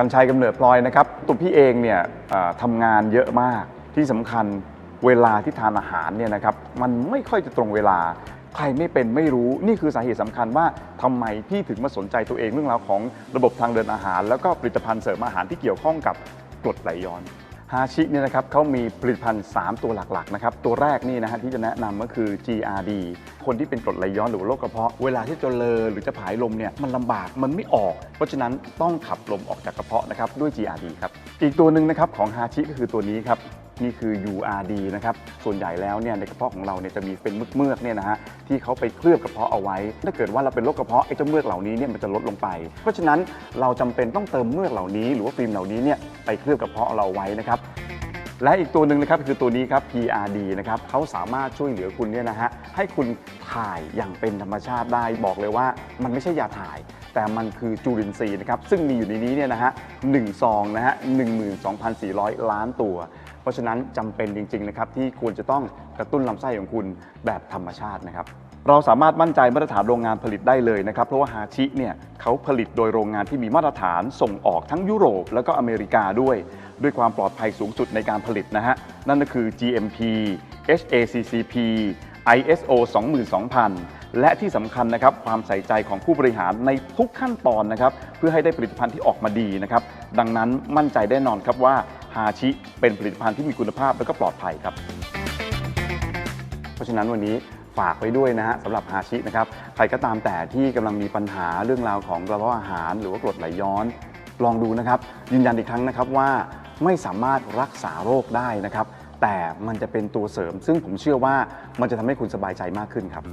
กันชัยกำเนิดพลอยนะครับตัวพี่เองเนี่ยทำงานเยอะมากที่สำคัญเวลาที่ทานอาหารเนี่ยนะครับมันไม่ค่อยจะตรงเวลา ใครไม่เป็นไม่รู้นี่คือสาเหตุสำคัญว่าทำไมพี่ถึงมาสนใจตัวเองเรื่องราวของระบบทางเดินอาหาร แล้วก็ผลิตภัณฑ์เสริมอาหารที่เกี่ยวข้องกับกรดไหลย้อน ฮาชิเนี่ยนะครับเขามีผลิตภัณฑ์ 3 ตัวหลักๆนะครับตัวแรกนี่นะฮะที่จะแนะนำก็คือ GRD คนที่เป็นกรดไหลย้อนหรือโรคกระเพาะเวลาที่จะเลอหรือจะผายลมเนี่ยมันลำบากมันไม่ออก เพราะฉะนั้นต้องขับลมออกจากกระเพาะนะครับด้วย GRD ครับอีกตัวหนึ่งนะครับของฮาชิก็คือตัวนี้ครับ นี่คือ URD นะครับ ส่วนใหญ่แล้วเนี่ยในกระเพาะของเราเนี่ยจะมีเป็นเมือกๆเนี่ยนะฮะที่เขาไปเคลือบกระเพาะเอาไว้ ถ้าเกิดว่าเราเป็นโรคกระเพาะไอ้เจ้าเมือกเหล่านี้เนี่ยมันจะลดลงไป เพราะฉะนั้นเราจำเป็นต้องเติมเมือกเหล่านี้ หรือว่าฟิล์มเหล่านี้เนี่ยไปเคลือบกระเพาะเราไว้นะครับและอีกตัวหนึ่งนะครับคือตัวนี้ครับ PRD นะครับเขาสามารถช่วยเหลือคุณเนี่ยนะฮะให้คุณถ่ายอย่างเป็นธรรมชาติได้บอกเลยว่า มันไม่ใช่ยาถ่าย แต่มันคือจุลินทรีย์นะครับซึ่งมีอยู่ในนี้เนี่ยนะฮะหนึ่งซองนะฮะ12,400ล้านตัว เพราะฉะนั้นจำเป็นจริงๆนะครับที่ควรจะต้องกระตุ้นลำไส้ของคุณแบบธรรมชาตินะครับ เราสามารถมั่นใจมาตรฐานโรงงานผลิตได้เลยนะครับ เพราะว่าฮาชิเนี่ยเขาผลิตโดยโรงงานที่มีมาตรฐานส่งออกทั้งยุโรปแล้วก็อเมริกาด้วย ด้วยความปลอดภัยสูงสุดในการผลิตนะฮะ นั่นก็คือ GMP HACCP ISO 22000 และที่สำคัญนะครับความใส่ใจของผู้บริหารในทุกขั้นตอนนะครับ เพื่อให้ได้ผลิตภัณฑ์ที่ออกมาดีนะครับ ดังนั้นมั่นใจแน่นอนครับว่า ฮาชิเป็นผลิตภัณฑ์ที่มีคุณภาพและก็ปลอดภัยครับ เพราะฉะนั้นวันนี้ฝากไว้ด้วยนะฮะสำหรับฮาชินะครับใครก็ตามแต่ที่กำลังมีปัญหาเรื่องราวของกระเพาะอาหาร หรือว่ากรดไหลย้อน ลองดูนะครับ ยืนยันอีกครั้งนะครับว่าไม่สามารถรักษาโรคได้นะครับ แต่มันจะเป็นตัวเสริม ซึ่งผมเชื่อว่ามันจะทำให้คุณสบายใจมากขึ้นครับ